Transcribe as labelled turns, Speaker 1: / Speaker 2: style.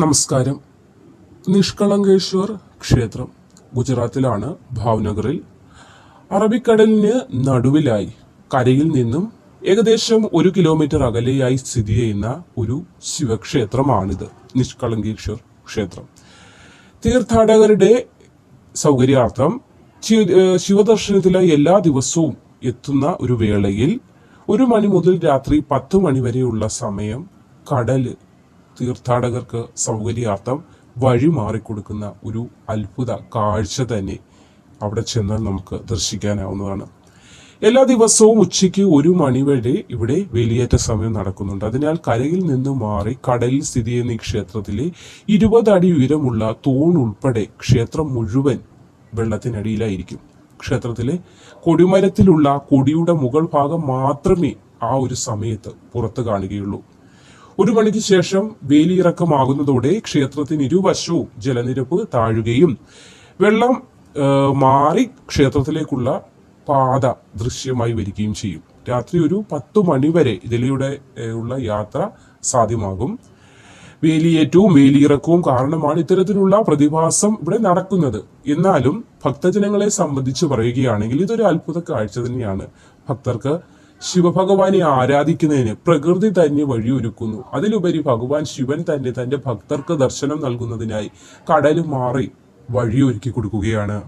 Speaker 1: നമസ്കാരം. നിഷ്കളങ്കേശ്വർ ക്ഷേത്രം ഗുജറാത്തിലാണ് ഭാവ്നഗറിൽ. അറബിക്കടലിന് നടുവിലായി കരയിൽ നിന്നും ഏകദേശം ഒരു കിലോമീറ്റർ അകലെയായി സ്ഥിതി ചെയ്യുന്ന ഒരു ശിവക്ഷേത്രമാണിത് നിഷ്കളങ്കേശ്വർ ക്ഷേത്രം. തീർത്ഥാടകരുടെ സൗകര്യാർത്ഥം ശിവദർശനത്തിലായി എല്ലാ ദിവസവും എത്തുന്ന ഒരു വേളയിൽ ഒരു മണി മുതൽ രാത്രി പത്ത് മണി വരെയുള്ള സമയം കടൽ തീർത്ഥാടകർക്ക് സൗകര്യാർത്ഥം വഴി മാറിക്കൊടുക്കുന്ന ഒരു അത്ഭുത കാഴ്ച തന്നെ അവിടെ ചെന്നാൽ നമുക്ക് ദർശിക്കാനാവുന്നതാണ്. എല്ലാ ദിവസവും ഉച്ചയ്ക്ക് ഒരു മണി വരെ ഇവിടെ വേലിയേറ്റ സമയം നടക്കുന്നുണ്ട്. അതിനാൽ കരയിൽ നിന്ന് മാറി കടലിൽ സ്ഥിതി ചെയ്യുന്ന ഈ ക്ഷേത്രത്തിലെ ഇരുപത് അടി ഉയരമുള്ള തൂൺ ഉൾപ്പെടെ ക്ഷേത്രം മുഴുവൻ വെള്ളത്തിനടിയിലായിരിക്കും. ക്ഷേത്രത്തിലെ കൊടിമരത്തിലുള്ള കൊടിയുടെ മുകൾ ഭാഗം മാത്രമേ ആ ഒരു സമയത്ത് പുറത്ത് കാണുകയുള്ളൂ. ഒരു മണിക്ക് ശേഷം വേലിയിറക്കമാകുന്നതോടെ ക്ഷേത്രത്തിന് ഇരുവശവും ജലനിരപ്പ് താഴുകയും വെള്ളം മാറി ക്ഷേത്രത്തിലേക്കുള്ള പാത ദൃശ്യമായി വരികയും ചെയ്യും. രാത്രി ഒരു പത്തു മണിവരെ ഇതിലൂടെ ഉള്ള യാത്ര സാധ്യമാകും. വേലിയേറ്റവും വേലിയിറക്കവും കാരണമാണ് ഇത്തരത്തിലുള്ള പ്രതിഭാസം ഇവിടെ നടക്കുന്നത്. എന്നാലും ഭക്തജനങ്ങളെ സംബന്ധിച്ച് പറയുകയാണെങ്കിൽ ഇതൊരു അത്ഭുത കാഴ്ച തന്നെയാണ്. ഭക്തർക്ക് ശിവഭഗവാനെ ആരാധിക്കുന്നതിന് പ്രകൃതി തന്നെ വഴിയൊരുക്കുന്നു. അതിലുപരി ഭഗവാൻ ശിവൻ തന്നെ തന്റെ ഭക്തർക്ക് ദർശനം നൽകുന്നതിനായി കടലും മാറി വഴിയൊരുക്കി കൊടുക്കുകയാണ്.